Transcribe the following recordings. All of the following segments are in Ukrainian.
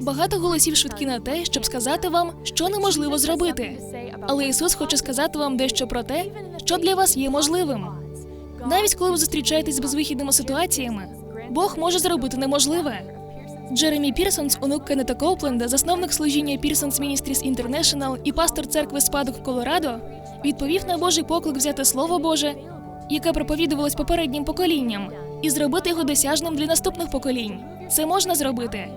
Багато голосів швидкі на те, щоб сказати вам, що неможливо зробити. Але Ісус хоче сказати вам дещо про те, що для вас є можливим. Навіть коли ви зустрічаєтесь з безвихідними ситуаціями, Бог може зробити неможливе. Джеремі Пірсонс, онук Кеннета Коупленда, засновник служіння Пірсонс Ministries International і пастор церкви Спадок в Колорадо, відповів на Божий поклик взяти Слово Боже, яке проповідувалось попереднім поколінням, і зробити його досяжним для наступних поколінь. Це можна зробити.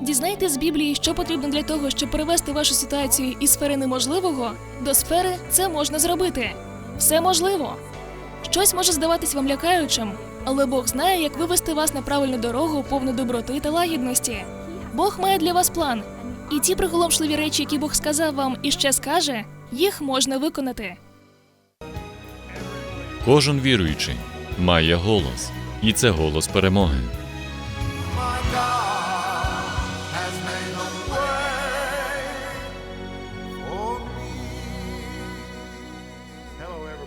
Дізнайтесь з Біблії, що потрібно для того, щоб перевести вашу ситуацію із сфери неможливого до сфери це можна зробити. Все можливо. Щось може здаватись вам лякаючим, але Бог знає, як вивести вас на правильну дорогу, повну доброти та лагідності. Бог має для вас план, і ті приголомшливі речі, які Бог сказав вам і ще скаже, їх можна виконати. Кожен віруючий має голос, і це голос перемоги.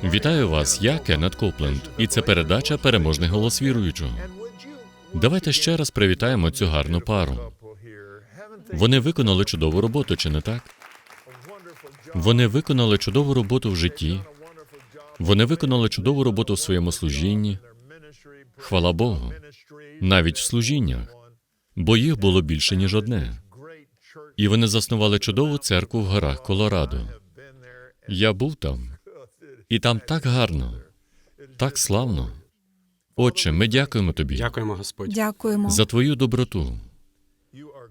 Вітаю вас, я Кеннет Копленд, і це передача Переможний голос віруючого. Давайте ще раз привітаємо цю гарну пару. Вони виконали чудову роботу, чи не так? Вони виконали чудову роботу в житті. Вони виконали чудову роботу в своєму служінні. Хвала Богу, навіть в служіннях, бо їх було більше ніж одне. І вони заснували чудову церкву в горах Колорадо. Я був там, і там так гарно, так славно. Отче, ми дякуємо тобі Дякуємо, Господь. Дякуємо. за твою доброту.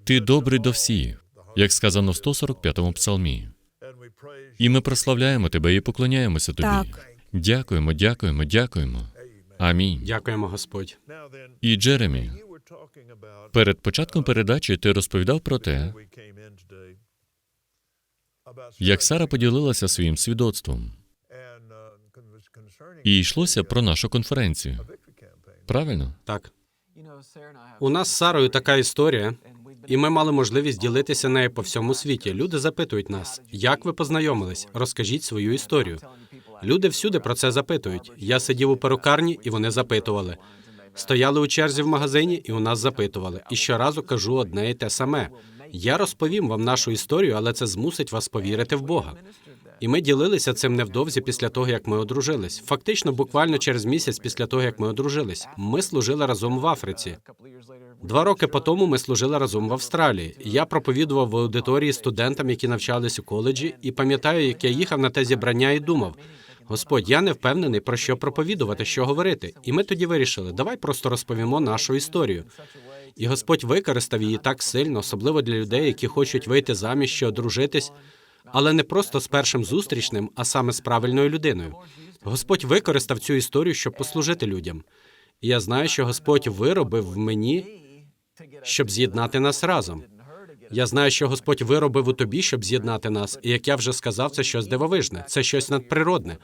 Ти добрий до всіх, як сказано в 145-му псалмі. І ми прославляємо тебе і поклоняємося тобі. Так. Дякуємо, дякуємо, дякуємо. Амінь. Дякуємо, Господь. І Джеремі, перед початком передачі ти розповідав про те, як Сара поділилася своїм свідоцтвом, і йшлося про нашу конференцію. Правильно? Так. У нас з Сарою така історія, і ми мали можливість ділитися нею по всьому світі. Люди запитують нас, як ви познайомились? Розкажіть свою історію. Люди всюди про це запитують. Я сидів у перукарні, і вони запитували. Стояли у черзі в магазині, і у нас запитували. І щоразу кажу одне і те саме. Я розповім вам нашу історію, але це змусить вас повірити в Бога. І ми ділилися цим невдовзі після того, як ми одружились. Фактично, буквально через місяць після того, як ми одружились. Ми служили разом в Африці. Два роки по тому ми служили разом в Австралії. Я проповідував в аудиторії студентам, які навчались у коледжі, і пам'ятаю, як я їхав на те зібрання і думав: Господь, я не впевнений про що проповідувати, що говорити. І ми тоді вирішили, давай просто розповімо нашу історію. І Господь використав її так сильно, особливо для людей, які хочуть вийти заміж чи одружитись, але не просто з першим зустрічним, а саме з правильною людиною. Господь використав цю історію, щоб послужити людям. І я знаю, що Господь виробив в мені, щоб з'єднати нас разом. Я знаю, що Господь виробив у тобі, щоб з'єднати нас. І як я вже сказав, це щось дивовижне, це щось надприродне.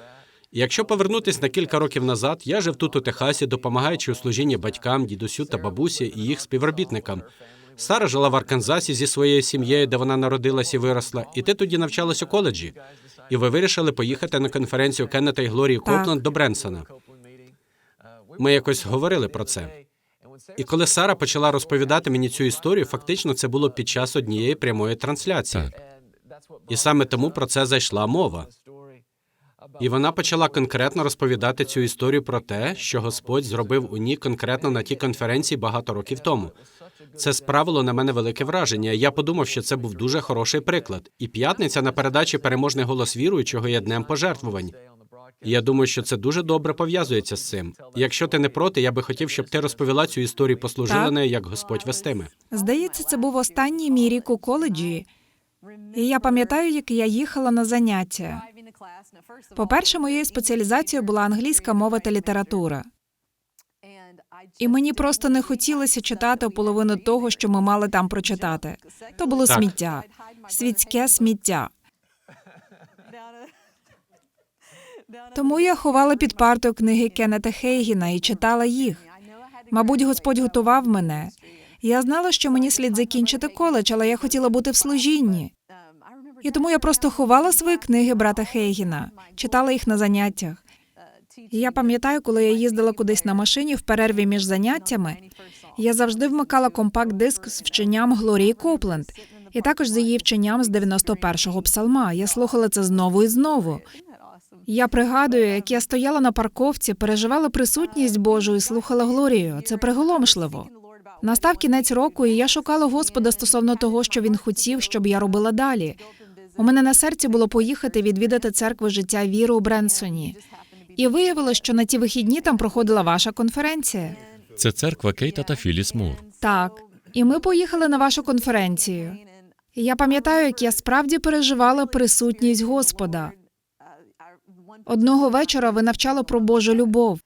І якщо повернутись на кілька років назад, я жив тут у Техасі, допомагаючи у служінні батькам, дідусю та бабусі і їх співробітникам. Сара жила в Арканзасі зі своєю сім'єю, де вона народилась і виросла, і ти тоді навчалась у коледжі. І ви вирішили поїхати на конференцію Кеннета і Глорії Так. До Бренсона. Ми якось говорили про це. І коли Сара почала розповідати мені цю історію, фактично це було під час однієї прямої трансляції. Так. І саме тому про це зайшла мова. І вона почала конкретно розповідати цю історію про те, що Господь зробив у ній конкретно на тій конференції багато років тому. Це справило на мене велике враження. Я подумав, що це був дуже хороший приклад. І п'ятниця на передачі переможний голос віруючого є днем пожертвувань. Я думаю, що це дуже добре пов'язується з цим. Якщо ти не проти, я би хотів, щоб ти розповіла цю історію, послужила нею, як Господь вестиме. Здається, це був останній мій рік у коледжі. І я пам'ятаю, як я їхала на заняття. По-перше, моєю спеціалізацією була англійська мова та література. І мені просто не хотілося читати половину того, що ми мали там прочитати. То було Так. сміття, світське сміття. Тому я ховала під партою книги Кеннета Хейгіна і читала їх. Мабуть, Господь готував мене. Я знала, що мені слід закінчити коледж, але я хотіла бути в служінні. І тому я просто ховала свої книги брата Хейгіна, читала їх на заняттях. Я пам'ятаю, коли я їздила кудись на машині в перерві між заняттями, Я завжди вмикала компакт-диск з вченням Глорії Копленд, і також з її вченням з 91-го псалма. Я слухала це знову і знову. Я пригадую, як я стояла на парковці, переживала присутність Божу і слухала Глорію. Це приголомшливо. Настав кінець року, і я шукала Господа стосовно того, що він хотів, щоб я робила далі. У мене на серці було поїхати відвідати церкву життя віри у Бренсоні. І виявилось, що на ті вихідні там проходила ваша конференція. Це церква Кейта та Філіс Мур. Так, і ми поїхали на вашу конференцію. І я пам'ятаю, як я справді переживала присутність Господа. Одного вечора ви навчали про Божу любов.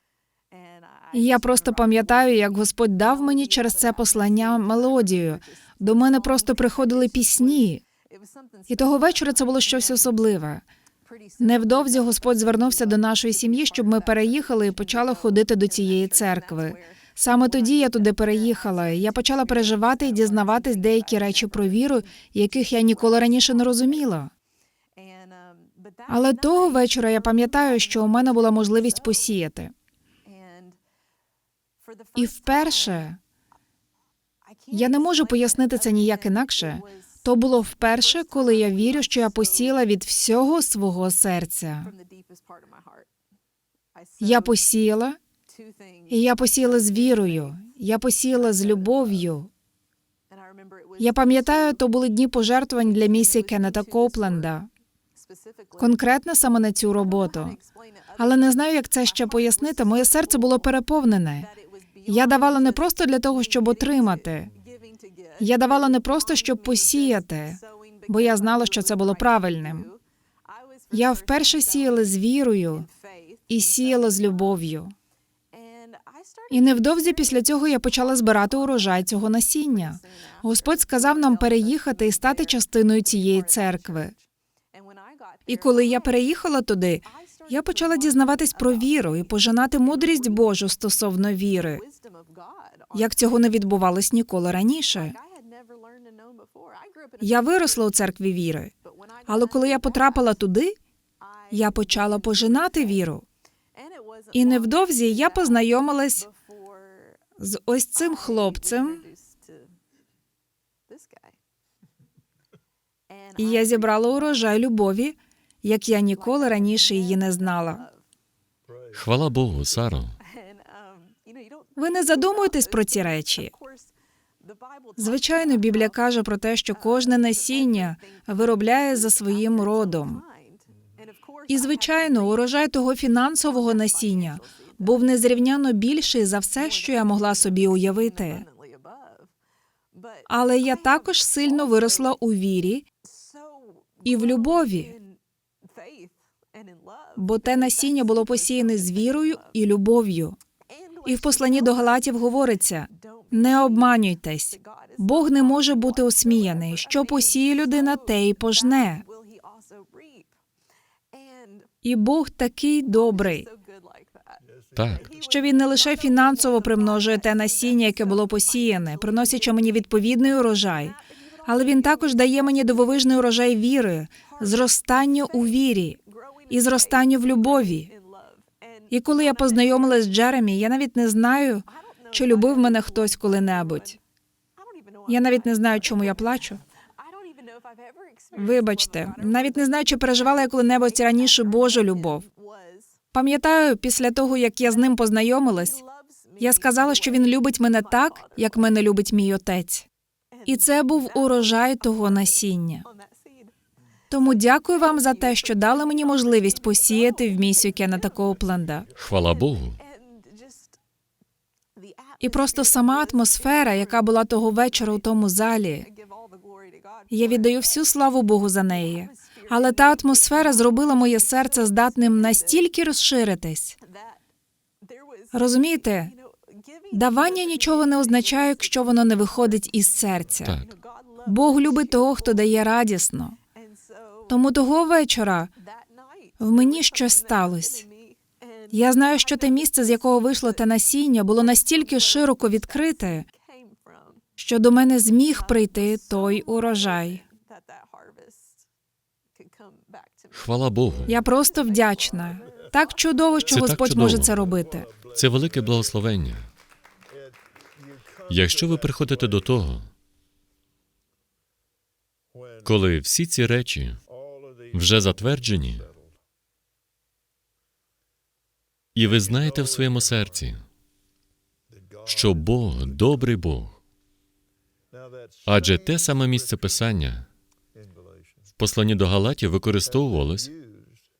І я просто пам'ятаю, як Господь дав мені через це послання мелодію. До мене просто приходили пісні. І того вечора це було щось особливе. Невдовзі Господь звернувся до нашої сім'ї, щоб ми переїхали і почали ходити до цієї церкви. Саме тоді я туди переїхала. Я почала переживати і дізнаватись деякі речі про віру, яких я ніколи раніше не розуміла. Але того вечора я пам'ятаю, що у мене була можливість посіяти. І вперше я не можу пояснити це ніяк інакше. То було вперше, коли я вірю, що я посіяла від всього свого серця. Я посіяла, і я посіяла з вірою. Я посіяла з любов'ю. Я пам'ятаю, то були дні пожертвувань для місії Кеннета Копленда, конкретно саме на цю роботу. Але не знаю, як це ще пояснити. Моє серце було переповнене. Я давала не просто для того, щоб отримати. Я давала не просто, щоб посіяти, бо я знала, що це було правильним. Я вперше сіяла з вірою і сіяла з любов'ю. І невдовзі після цього я почала збирати урожай цього насіння. Господь сказав нам переїхати і стати частиною цієї церкви. І коли я переїхала туди, я почала дізнаватись про віру і пожинати мудрість Божу стосовно віри, як цього не відбувалось ніколи раніше. Я виросла у церкві віри, але коли я потрапила туди, я почала пожинати віру. І невдовзі я познайомилась з ось цим хлопцем, і я зібрала урожай любові, як я ніколи раніше її не знала. Хвала Богу, Саро. Ви не задумуєтесь про ці речі. Звичайно, Біблія каже про те, що кожне насіння виробляє за своїм родом. І звичайно, урожай того фінансового насіння був незрівняно більший за все, що я могла собі уявити. Але я також сильно виросла у вірі і в любові, бо те насіння було посіяне з вірою і любов'ю. І в посланні до Галатів говориться: не обманюйтесь, Бог не може бути осміяний. Що посіє людина, те й пожне. І Бог такий добрий, Так, що він не лише фінансово примножує те насіння, яке було посіяне, приносячи мені відповідний урожай, але він також дає мені дивовижний урожай віри, зростання у вірі і зростання в любові. І коли я познайомилась з Джеремі, я навіть не знаю, чи любив мене хтось коли-небудь. Я навіть не знаю, чому я плачу. Вибачте, навіть не знаю, чи переживала я коли-небудь раніше Божу любов. Пам'ятаю, після того, як я з ним познайомилась, я сказала, що він любить мене так, як мене любить мій отець. І це був урожай того насіння. Тому дякую вам за те, що дали мені можливість посіяти в місію Кеннета Коупленда. хвала Богу. І просто сама атмосфера, яка була того вечора у тому залі. Я віддаю всю славу Богу за неї. Але та атмосфера зробила моє серце здатним настільки розширитись. Розумієте, давання нічого не означає, якщо воно не виходить із серця. Так. Бог любить того, хто дає радісно. Тому того вечора в мені щось сталося. Я знаю, що те місце, з якого вийшло те насіння, було настільки широко відкрите, що до мене зміг прийти той урожай. Хвала Богу. Я просто вдячна. Так чудово, що Це Господь чудово. може це робити. Це велике благословення. Якщо ви приходите до того, коли всі ці речі вже затверджені, і ви знаєте в своєму серці, що Бог добрий Бог, адже те саме місце писання в посланні до Галатів використовувалось,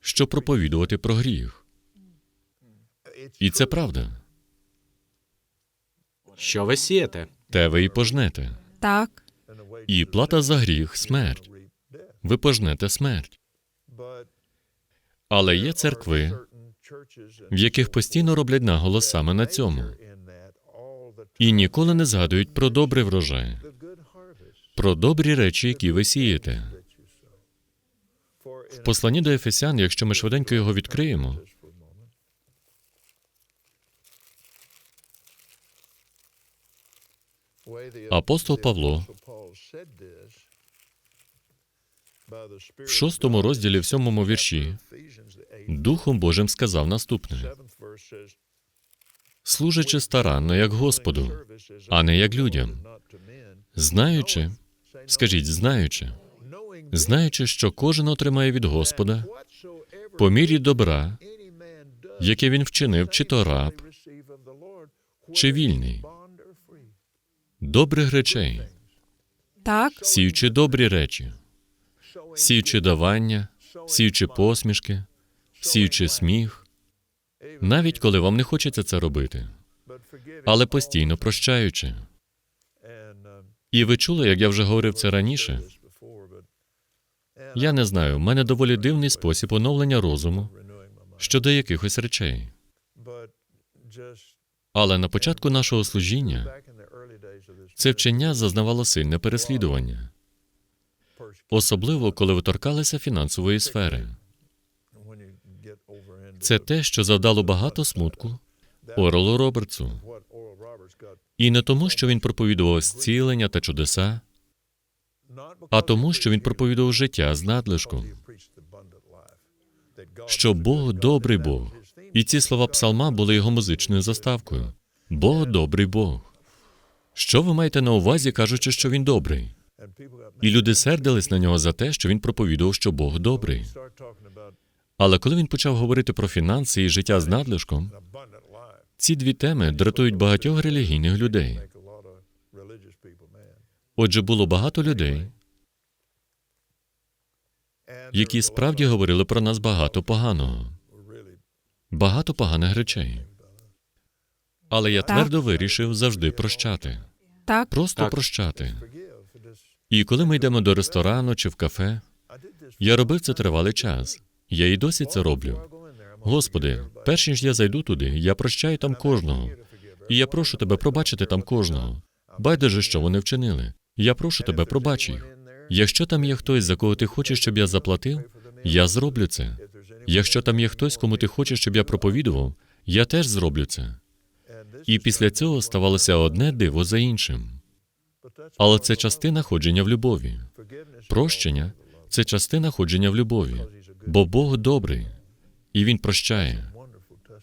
щоб проповідувати про гріх. І це правда. Що ви сієте? Те ви і пожнете. Так, І плата за гріх смерть. Ви пожнете смерть. Але є церкви, в яких постійно роблять наголос саме на цьому, і ніколи не згадують про добрий врожай, про добрі речі, які ви сієте. В посланні до Ефесян, якщо ми швиденько його відкриємо, Апостол Павло в шостому розділі, в сьомому вірші, Духом Божим сказав наступне: служачи старанно, як Господу, а не як людям, знаючи, скажіть, знаючи, знаючи, що кожен отримає від Господа по мірі добра, яке він вчинив, чи то раб, чи вільний, добрих речей, так, сіючи добрі речі, сіючи давання, сіючи посмішки, сіючи сміх, навіть коли вам не хочеться це робити, але постійно прощаючи. І ви чули, як я вже говорив це раніше. Я не знаю, в мене доволі дивний спосіб оновлення розуму щодо якихось речей. Але на початку нашого служіння це вчення зазнавало сильне переслідування, особливо коли ви торкалися фінансової сфери. Це те, що завдало багато смутку Орелу Робертсу. І не тому, що він проповідував зцілення та чудеса, а тому, що він проповідував життя з надлишком, що Бог добрий Бог. І ці слова псалма були його музичною заставкою. Бог добрий Бог. Що ви маєте на увазі, кажучи, що він добрий? І люди сердились на нього за те, що він проповідував, що Бог добрий. Але коли він почав говорити про фінанси і життя з надлишком, ці дві теми дратують багатьох релігійних людей. Отже, було багато людей, які справді говорили про нас багато поганого, багато поганих речей. Але я Так. твердо вирішив завжди прощати, так, просто Так. прощати. І коли ми йдемо до ресторану чи в кафе, я робив це тривалий час. Я і досі це роблю. Господи, перш ніж я зайду туди, я прощаю там кожного. І я прошу тебе пробачити там кожного. Байдуже, що вони вчинили. Я прошу тебе, пробач їх. Якщо там є хтось, за кого ти хочеш, щоб я заплатив, я зроблю це. Якщо там є хтось, кому ти хочеш, щоб я проповідував, я теж зроблю це. І після цього ставалося одне диво за іншим. Але це частина ходження в любові. Прощення це частина ходження в любові, бо Бог добрий, і Він прощає.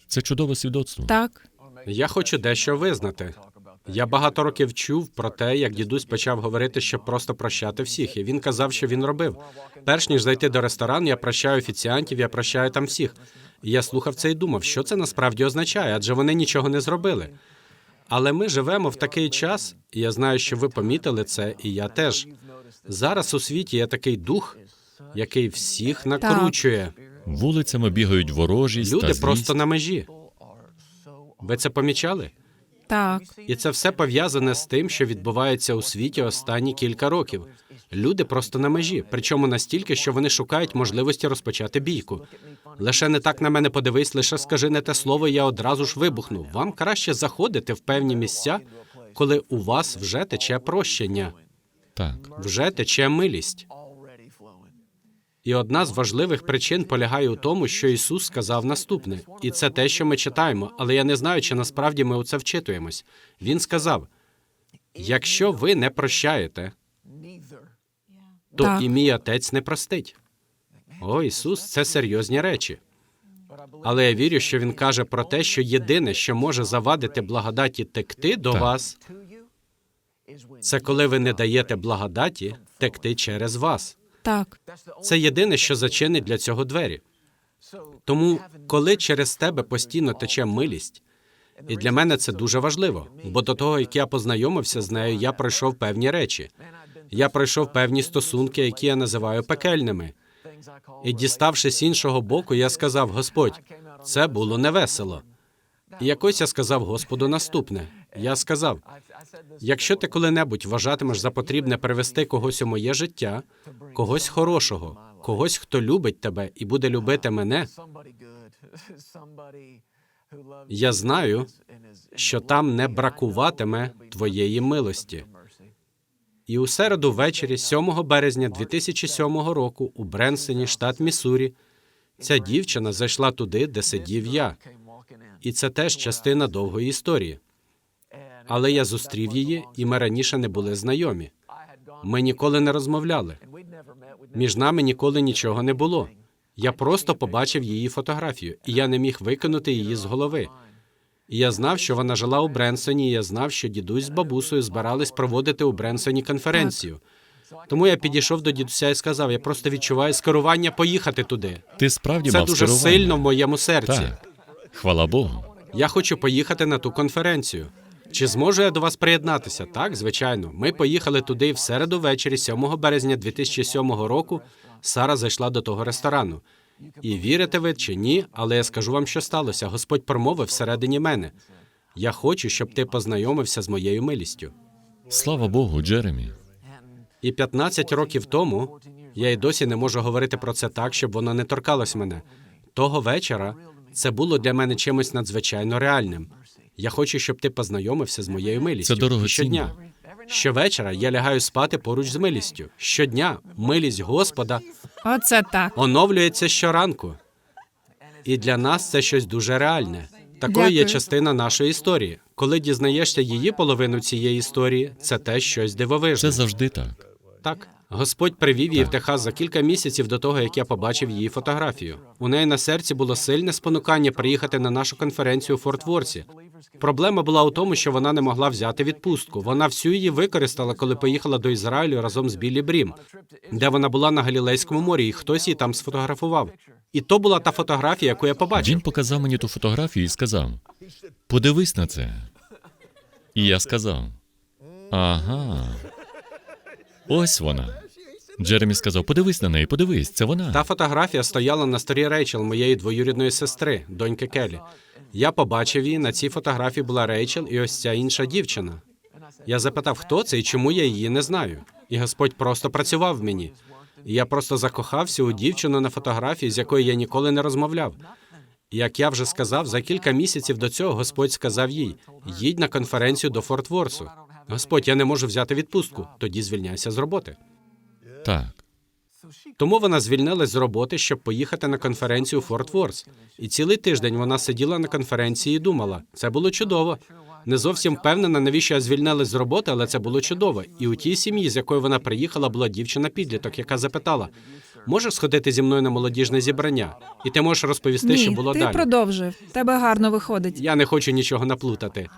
Це чудове свідоцтво. так, Я хочу дещо визнати. Я багато років чув про те, як дідусь почав говорити, щоб просто прощати всіх. І він казав, що він робив. Перш ніж зайти до ресторану, я прощаю офіціантів, я прощаю там всіх. І я слухав це і думав, що це насправді означає, адже вони нічого не зробили. Але ми живемо в такий час, і я знаю, що ви помітили це, і я теж. Зараз у світі є такий дух, який всіх накручує. Вулицями бігають ворожість та Люди злість. просто на межі. Ви це помічали? Так, І це все пов'язане з тим, що відбувається у світі останні кілька років. Люди просто на межі, причому настільки, що вони шукають можливості розпочати бійку. Лише не так на мене подивись, лише скажи не те слово, я одразу ж вибухну. Вам краще заходити в певні місця, коли у вас вже тече прощення, Так. вже тече милість. І одна з важливих причин полягає у тому, що Ісус сказав наступне, і це те, що ми читаємо, але я не знаю, чи насправді ми у це вчитуємось. Він сказав: якщо ви не прощаєте, то Так. і мій отець не простить. О, Ісус, це серйозні речі. Але я вірю, що він каже про те, що єдине, що може завадити благодаті текти до Так. вас, Це коли ви не даєте благодаті текти через вас. Так, Це єдине, що зачинить для цього двері. Тому, коли через тебе постійно тече милість, і для мене це дуже важливо, бо до того, як я познайомився з нею, я пройшов певні речі. Я пройшов певні стосунки, які я називаю пекельними. І діставшись іншого боку, я сказав: Господь, це було невесело. І якось я сказав Господу наступне: я сказав: якщо ти коли-небудь вважатимеш за потрібне привести когось у моє життя, когось хорошого, когось, хто любить тебе і буде любити мене, я знаю, що там не бракуватиме твоєї милості. І у середу ввечері, 7 березня 2007 року, у Бренсені, штат Міссурі, ця дівчина зайшла туди, де сидів я. І це теж частина довгої історії. Але я зустрів її, і ми раніше не були знайомі. Ми ніколи не розмовляли. Між нами ніколи нічого не було. Я просто побачив її фотографію, і я не міг викинути її з голови. І я знав, що вона жила у Бренсоні, і я знав, що дідусь з бабусею збирались проводити у Бренсоні конференцію. Тому я підійшов до дідуся і сказав: я просто відчуваю скерування поїхати туди. Ти справді Це мав дуже скерування? сильно в моєму серці. Так. Хвала Богу. Я хочу поїхати на ту конференцію. Чи зможу я до вас приєднатися? Так, звичайно. Ми поїхали туди в середу ввечері, 7 березня 2007 року. Сара зайшла до того ресторану. І вірите ви чи ні, але я скажу вам, що сталося. Господь промовив всередині мене. Я хочу, щоб ти познайомився з моєю милістю. Слава Богу, Джеремі. І 15 років тому я й досі не можу говорити про це так, щоб воно не торкалось мене. Того вечора це було для мене чимось надзвичайно реальним. Я хочу, щоб ти познайомився з моєю милістю. Це дорогоцінно. І щодня. Щовечора я лягаю спати поруч з милістю. Щодня милість Господа оце так. оновлюється щоранку. І для нас це щось дуже реальне. Такою є Дякую. частина нашої історії. Коли дізнаєшся її половину цієї історії, це теж щось дивовижне. Це завжди так. Так, Господь привів її в Техас за кілька місяців до того, як я побачив її фотографію. У неї на серці було сильне спонукання приїхати на нашу конференцію у Форт Ворсі. Проблема була у тому, що вона не могла взяти відпустку. Вона всю її використала, коли поїхала до Ізраїлю разом з Біллі Брім, де вона була на Галілейському морі, і хтось її там сфотографував. І то була та фотографія, яку я побачив. Він показав мені ту фотографію і сказав: подивись на це. І я сказав: Ага. Ось вона. Джеремі сказав: подивись на неї, подивись, це вона. Та фотографія стояла на столі Рейчел, моєї двоюрідної сестри, доньки Келі. Я побачив її. На цій фотографії була Рейчел і ось ця інша дівчина. Я запитав, хто це і чому я її не знаю. І Господь просто працював в мені. І я просто закохався у дівчину на фотографії, з якою я ніколи не розмовляв. Як я вже сказав, за кілька місяців до цього Господь сказав їй: їдь на конференцію до Форт Ворсу. Господь, я не можу взяти відпустку. Тоді звільняйся з роботи. Так. Тому вона звільнилась з роботи, щоб поїхати на конференцію у Форт Ворс. І цілий тиждень вона сиділа на конференції і думала, це було чудово. Не зовсім впевнена, навіщо я звільнилась з роботи, але це було чудово. І у тій сім'ї, з якою вона приїхала, була дівчина-підліток, яка запитала: можеш сходити зі мною на молодіжне зібрання? І ти можеш розповісти, що було ти далі. продовжив. Тебе гарно виходить. Я не хочу нічого наплутати.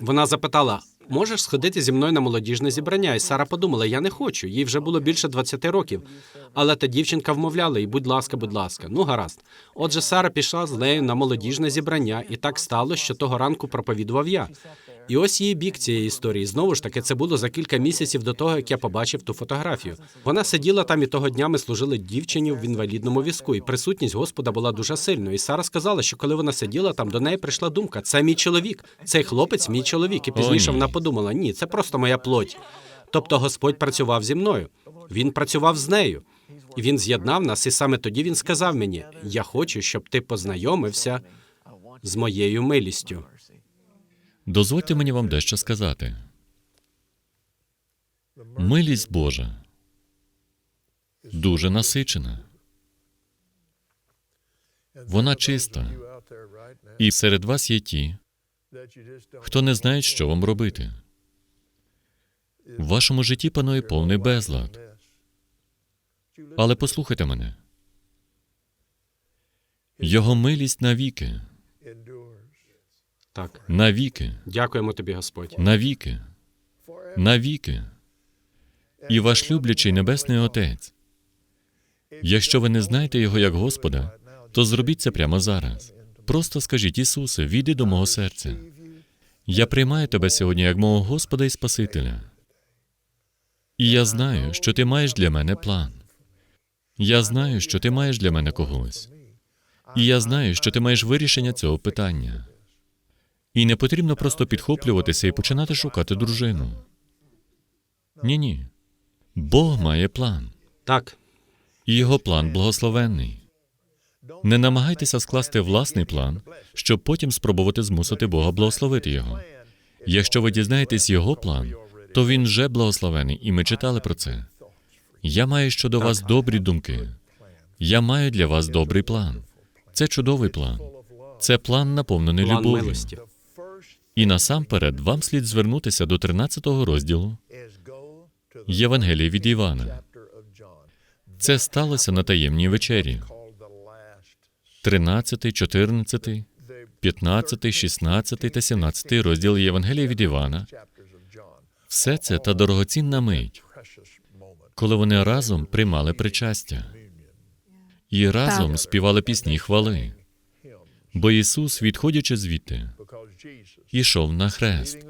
Вона запитала: можеш сходити зі мною на молодіжне зібрання? І Сара подумала: я не хочу. Їй вже було більше 20 років. Але та дівчинка вмовляла, і будь ласка, будь ласка. Ну гаразд. Отже, Сара пішла з нею на молодіжне зібрання, і так стало, що того ранку проповідував я. І ось її бік цієї історії. Знову ж таки, це було за кілька місяців до того, як я побачив ту фотографію. Вона сиділа там, і того дня ми служили дівчині в інвалідному візку, і присутність Господа була дуже сильною. І Сара сказала, що коли вона сиділа там, до неї прийшла думка: це мій чоловік, цей хлопець мій чоловік. І пізніше вона подумала: ні, це просто моя плоть. Тобто Господь працював зі мною. Він працював з нею. І він з'єднав нас, і саме тоді він сказав мені: Я хочу, щоб ти познайомився з моєю милістю. Дозвольте мені вам дещо сказати. Милість Божа дуже насичена. Вона чиста. І серед вас є ті, хто не знає, що вам робити. В вашому житті панує повний безлад. Але послухайте мене. Його милість навіки, Так, навіки, дякуємо тобі, Господь. навіки. навіки. І ваш люблячий Небесний Отець. Якщо ви не знаєте Його як Господа, то зробіть це прямо зараз. Просто скажіть, Ісусе, війди до мого серця. Я приймаю тебе сьогодні як мого Господа і Спасителя. І я знаю, що ти маєш для мене план. Я знаю, що ти маєш для мене когось. І я знаю, що ти маєш вирішення цього питання. І не потрібно просто підхоплюватися і починати шукати дружину. Ні, ні. Бог має план, Так, і його план благословенний. Не намагайтеся скласти власний план, щоб потім спробувати змусити Бога благословити його. Якщо ви дізнаєтесь його план, то він вже благословений, і ми читали про це. Я маю щодо вас добрі думки. Я маю для вас добрий план. Це чудовий план. Це план наповнений любов'ю. І насамперед вам слід звернутися до 13 розділу Євангелія від Івана. Це сталося на таємній вечері. 13, 14, 15, 16 та 17 розділ Євангелія від Івана. Все це та дорогоцінна мить, коли вони разом приймали причастя і разом співали пісні хвали. Бо Ісус, відходячи звідти, ішов на хрест.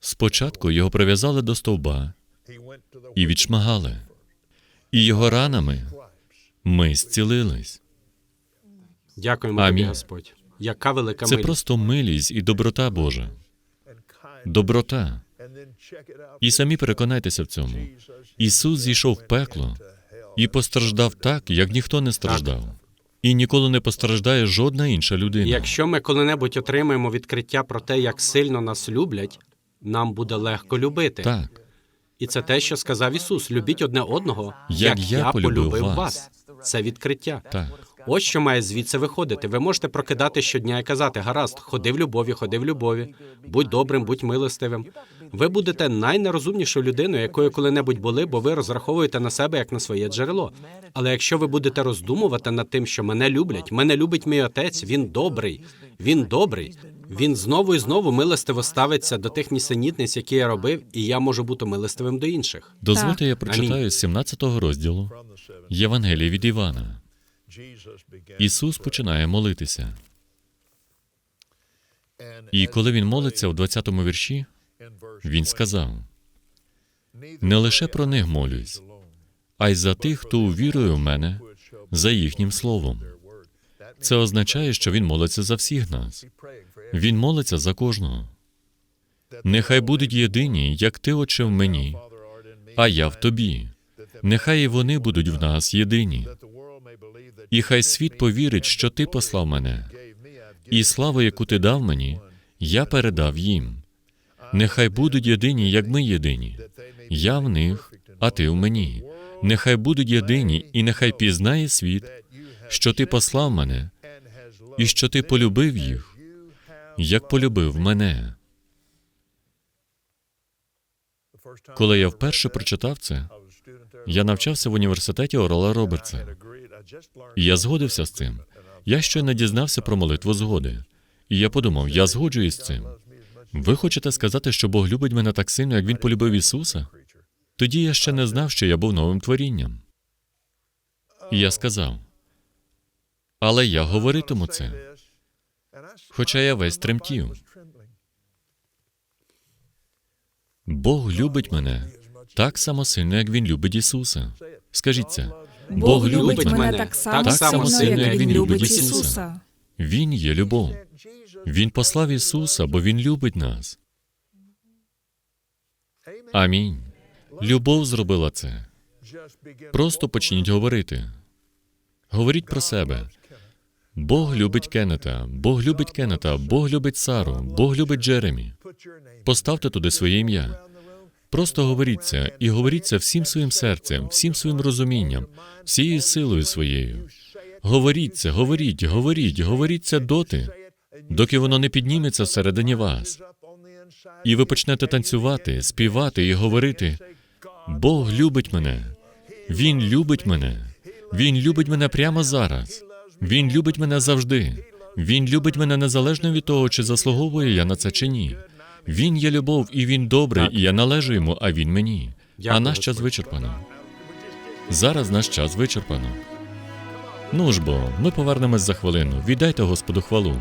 Спочатку його прив'язали до стовба і відшмагали, і його ранами ми зцілились. Дякуємо тобі, Господь. Яка велика Це милість. просто милість і доброта Божа. Доброта. І самі переконайтеся в цьому. Ісус зійшов в пекло і постраждав так, як ніхто не страждав. І ніколи не постраждає жодна інша людина. Якщо ми коли-небудь отримаємо відкриття про те, як сильно нас люблять, нам буде легко любити. Так, І це те, що сказав Ісус: любіть одне одного, Як як, я полюбив вас. вас. Це відкриття. так. Ось що має звідси виходити. Ви можете прокидати щодня і казати: гаразд, ходи в любові, ходи в любові, будь добрим, будь милостивим. Ви будете найнерозумнішою людиною, якою коли-небудь були, бо ви розраховуєте на себе як на своє джерело. Але якщо ви будете роздумувати над тим, що мене люблять, мене любить мій отець, він добрий, він добрий. Він знову і знову милостиво ставиться до тих нісенітниць, які я робив, і я можу бути милостивим до інших. Дозвольте, я прочитаю з 17 розділу Євангелія від Івана. Ісус починає молитися. І коли він молиться у 20-му вірші, він сказав: не лише про них молюсь, а й за тих, хто увірує в мене за їхнім словом. Це означає, що він молиться за всіх нас. Він молиться за кожного. Нехай будуть єдині, як ти, Отче, в мені, а я в тобі. Нехай і вони будуть в нас єдині. І хай світ повірить, що ти послав мене, і славу, яку ти дав мені, я передав їм. Нехай будуть єдині, як ми єдині. Я в них, а ти в мені. Нехай будуть єдині, і нехай пізнає світ, що ти послав мене, і що ти полюбив їх, як полюбив мене. Коли я вперше прочитав це, я навчався в університеті Орола Робертса. Я згодився з цим. Я щойно дізнався про молитву згоди. І я подумав, я згоджуюсь з цим. Ви хочете сказати, що Бог любить мене так сильно, як Він полюбив Ісуса? Тоді я ще не знав, що я був новим творінням. І я сказав, але я говоритиму це, хоча я весь тремтів. Бог любить мене так само сильно, як Він любить Ісуса. Скажіть це. Бог любить мене так само, так само сильно, як він любить Ісуса. Він є любов. Він послав Ісуса, бо Він любить нас. Амінь. Любов зробила це. Просто почніть говорити. Говоріть про себе. Бог любить Кеннета, Бог любить Кеннета, Бог любить Сару, Бог любить Джеремі. Поставте туди своє ім'я. Просто говоріть це і говоріть це всім своїм серцем, всім своїм розумінням, всією силою своєю. Говоріть це, говоріть, говоріть, говоріть це доти, доки воно не підніметься всередині вас. І ви почнете танцювати, співати і говорити: Бог любить мене. Він любить мене. Він любить мене прямо зараз. Він любить мене завжди. Він любить мене незалежно від того, чи заслуговую я на це чи ні. Він є любов, і він добрий, і я належу йому, а він мені. Дякую, а наш час Господь. вичерпано. Зараз наш час вичерпано. Ну ж бо, ми повернемось за хвилину. Віддайте Господу хвалу.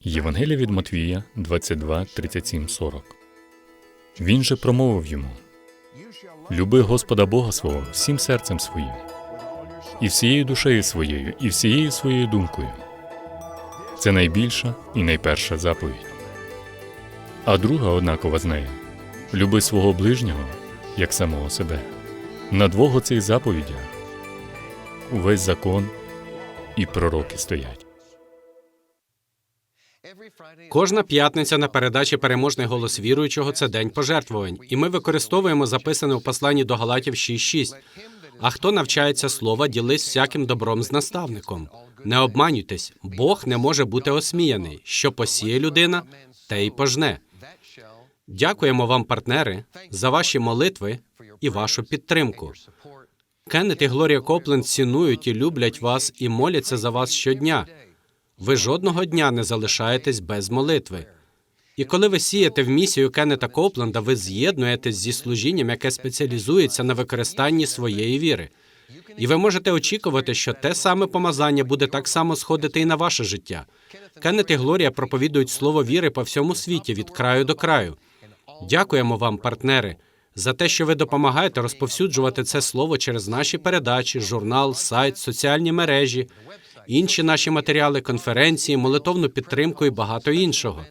Євангелія від Матвія 22, 37, 40. Він же промовив йому: Люби Господа Бога свого всім серцем своїм, і всією душею своєю, і всією своєю думкою. Це найбільша і найперша заповідь. А друга однакова з нею люби свого ближнього як самого себе. На двох оцих заповідях увесь закон і пророки стоять. Кожна п'ятниця на передачі Переможний голос віруючого це день пожертвувань, і ми використовуємо записане в посланні до Галатів 6.6. А хто навчається слова, ділись всяким добром з наставником. Не обманюйтесь, Бог не може бути осміяний. Що посіє людина, те й пожне. Дякуємо вам, партнери, за ваші молитви і вашу підтримку. Кеннет і Глорія Копленд цінують і люблять вас і моляться за вас щодня. Ви жодного дня не залишаєтесь без молитви. І коли ви сієте в місію Кеннета Копленда, ви з'єднуєтесь зі служінням, яке спеціалізується на використанні своєї віри. І ви можете очікувати, що те саме помазання буде так само сходити і на ваше життя. Кеннет і Глорія проповідують слово віри по всьому світі від краю до краю. Дякуємо вам, партнери, за те, що ви допомагаєте розповсюджувати це слово через наші передачі, журнал, сайт, соціальні мережі, інші наші матеріали, конференції, молитовну підтримку і багато іншого.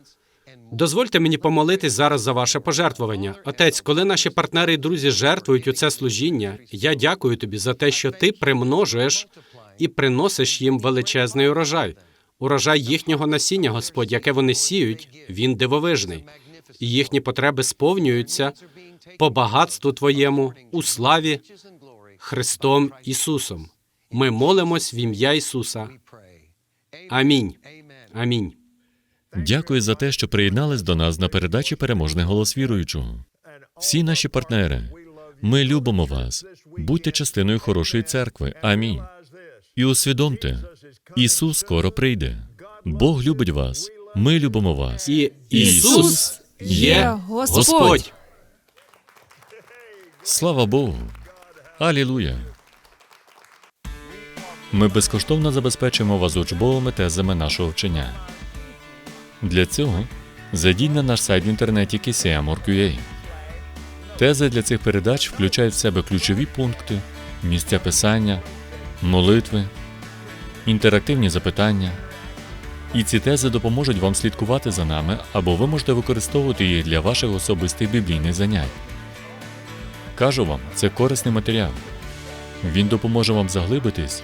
Дозвольте мені помолитись зараз за ваше пожертвування. Отець, коли наші партнери і друзі жертвують у це служіння, я дякую тобі за те, що ти примножуєш і приносиш їм величезний урожай. Урожай їхнього насіння, Господь, яке вони сіють, він дивовижний, і їхні потреби сповнюються по багатству Твоєму у славі Христом Ісусом. Ми молимось в ім'я Ісуса. Амінь. Амінь. Дякую за те, що приєднались до нас на передачі Переможний голос віруючого. Всі наші партнери, ми любимо вас. Будьте частиною хорошої церкви. Амінь. І усвідомте, Ісус скоро прийде. Бог любить вас. Ми любимо вас. І Ісус є. Господь. Слава Богу! Алілуя! Ми безкоштовно забезпечуємо вас учбовими тезами нашого вчення. Для цього зайдіть на наш сайт в інтернеті KCM.org.ua. Тези для цих передач включають в себе ключові пункти, місця писання, молитви, інтерактивні запитання. І ці тези допоможуть вам слідкувати за нами, або ви можете використовувати їх для ваших особистих біблійних занять. Кажу вам, це корисний матеріал. Він допоможе вам заглибитись